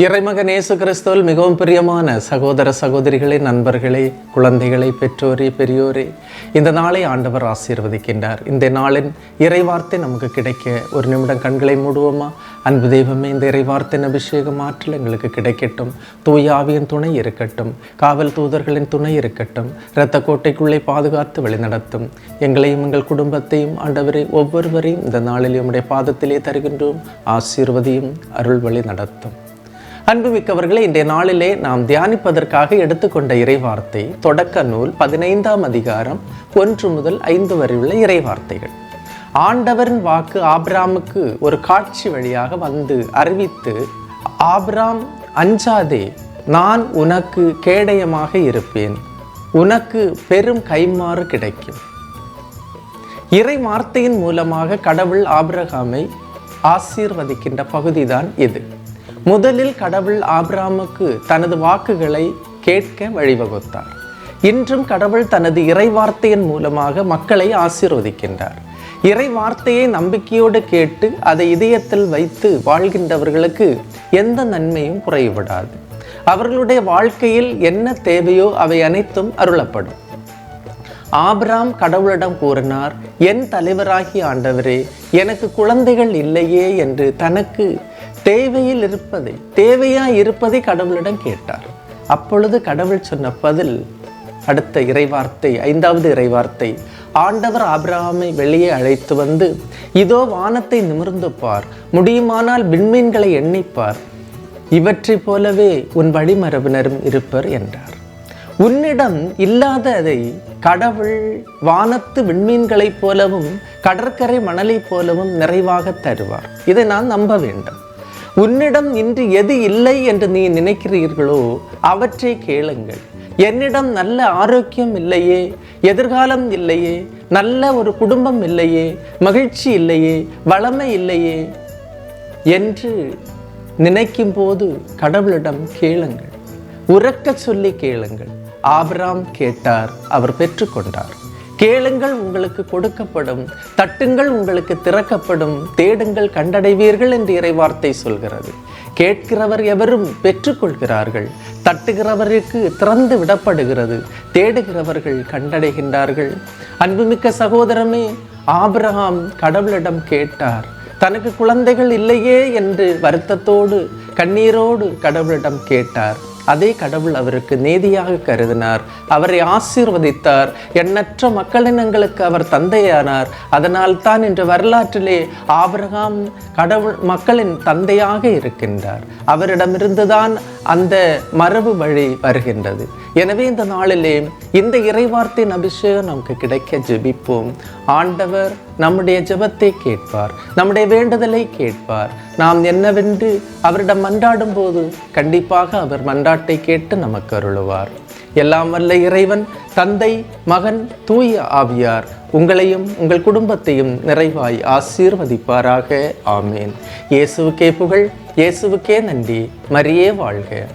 இறைமகன் இயேசு கிறிஸ்துவில் மிகவும் பிரியமான சகோதர சகோதரிகளே நண்பர்களே குழந்தைகளை பெற்றோரே பெரியோரே இந்த நாளை ஆண்டவர் ஆசீர்வதிக்கின்றார். இந்த நாளின் இறைவார்த்தை நமக்கு கிடைக்க ஒரு நிமிடம் கண்களை மூடுவோமா? அன்பு தெய்வமே இந்த இறைவார்த்தின் அபிஷேகம் ஆற்றல் எங்களுக்கு கிடைக்கட்டும். தூயாவியின் துணை இருக்கட்டும். காவல் தூதர்களின் துணை இருக்கட்டும். இரத்த கோட்டைக்குள்ளே பாதுகாத்து வழிநடத்தும். எங்களையும் எங்கள் குடும்பத்தையும் ஆண்டவரை ஒவ்வொருவரையும் இந்த நாளில் உம்முடைய பாதத்திலே தருகின்றோம். ஆசீர்வதியும் அருள் வழி நடத்தும். அன்புமிக்கவர்களே இன்றைய நாளிலே நாம் தியானிப்பதற்காக எடுத்துக்கொண்ட இறைவார்த்தை தொடக்க நூல் பதினைந்தாம் அதிகாரம் ஒன்று முதல் ஐந்து வரை உள்ள இறைவார்த்தைகள். ஆண்டவரின் வாக்கு ஆப்ராமுக்கு ஒரு காட்சி வழியாக வந்து அறிவித்து ஆப்ராம் அஞ்சாதே நான் உனக்கு கேடயமாக இருப்பேன். உனக்கு பெரும் கைமாறு கிடைக்கும். இறை வார்த்தையின் மூலமாக கடவுள் ஆபிரகாமை ஆசீர்வதிக்கின்ற பகுதிதான் இது. முதலில் கடவுள் ஆப்ராமுக்கு தனது வாக்குகளை கேட்க வழிவகுத்தார். இன்றும் கடவுள் தனது இறை வார்த்தையின் மூலமாக மக்களை ஆசீர்வதிக்கின்றார். இறை வார்த்தையை நம்பிக்கையோடு கேட்டு அதை இதயத்தில் வைத்து வாழ்கின்றவர்களுக்கு எந்த நன்மையும் குறைவிடாது அவர்களுடைய வாழ்க்கையில் என்ன தேவையோ அவை அனைத்தும் அருளப்படும். ஆபிராம் கடவுளிடம் கூறினார் என் தலைவராகி ஆண்டவரே எனக்கு குழந்தைகள் இல்லையே என்று தனக்கு தேவையில் இருப்பதை தேவையாக இருப்பதை கடவுளிடம் கேட்டார். அப்பொழுது கடவுள் சொன்ன பதில் அடுத்த இறைவார்த்தை ஐந்தாவது இறைவார்த்தை ஆண்டவர் ஆபிரகாமை வெளியே அழைத்து வந்து இதோ வானத்தை நிமிர்ந்து பார் முடியுமானால் விண்மீன்களை எண்ணிப்பார் இவற்றைப் போலவே உன் வழிமரபினரும் இருப்பர் என்றார். உன்னிடம் இல்லாததை கடவுள் வானத்து விண்மீன்களைப் போலவும் கடற்கரை மணலைப் போலவும் நிறைவாக தருவார். இதை நான் நம்ப வேண்டும். உன்னிடம் இன்று எது இல்லை என்று நீ நினைக்கிறீர்களோ அவற்றை கேளுங்கள். என்னிடம் நல்ல ஆரோக்கியம் இல்லையே எதிர்காலம் இல்லையே நல்ல ஒரு குடும்பம் இல்லையே மகிழ்ச்சி இல்லையே வளமை இல்லையே என்று நினைக்கும் போது கடவுளிடம் கேளுங்கள். உறக்க சொல்லி கேளுங்கள். ஆபராம் கேட்டார் அவர் பெற்றுக்கொண்டார். கேளுங்கள் உங்களுக்கு கொடுக்கப்படும் தட்டுங்கள் உங்களுக்கு திறக்கப்படும் தேடுங்கள் கண்டடைவீர்கள் என்று இறைவார்த்தை சொல்கிறது. கேட்கிறவர் எவரும் பெற்றுக்கொள்கிறார்கள் தட்டுகிறவருக்கு திறந்து விடப்படுகிறது தேடுகிறவர்கள் கண்டடைகின்றார்கள். அன்புமிக்க சகோதரமே ஆபிரகாம் கடவுளிடம் கேட்டார் தனக்கு குழந்தைகள் இல்லையே? என்று வருத்தத்தோடு கண்ணீரோடு கடவுளிடம் கேட்டார். அதே கடவுள் அவருக்கு நேதியாக கருதினார். அவரை ஆசீர்வதித்தார். எண்ணற்ற மக்களினங்களுக்கு அவர் தந்தையானார். அதனால் தான் இன்று வரலாற்றிலே ஆபிரகாம் கடவுள் மக்களின் தந்தையாக இருக்கின்றார். அவரிடமிருந்துதான் அந்த மரபு வழி வருகின்றது. எனவே இந்த நாளிலே இந்த இறைவார்த்தையின் அபிஷேகம் நமக்கு கிடைக்க ஜெபிப்போம். ஆண்டவர் நம்முடைய ஜெபத்தை கேட்பார். நம்முடைய வேண்டுதலை கேட்பார். நாம் என்னவென்று அவரிடம் மன்றாடும் போது கண்டிப்பாக அவர் மன்றாட்டை கேட்டு நமக்கு அருளுவார். எல்லாம் வல்ல இறைவன் தந்தை மகன் தூய ஆவியார் உங்களையும் உங்கள் குடும்பத்தையும் நிறைவாய் ஆசீர்வதிப்பாராக. ஆமேன். இயேசுவுக்கே புகழ் இயேசுவுக்கே நன்றி. மரியே வாழ்க.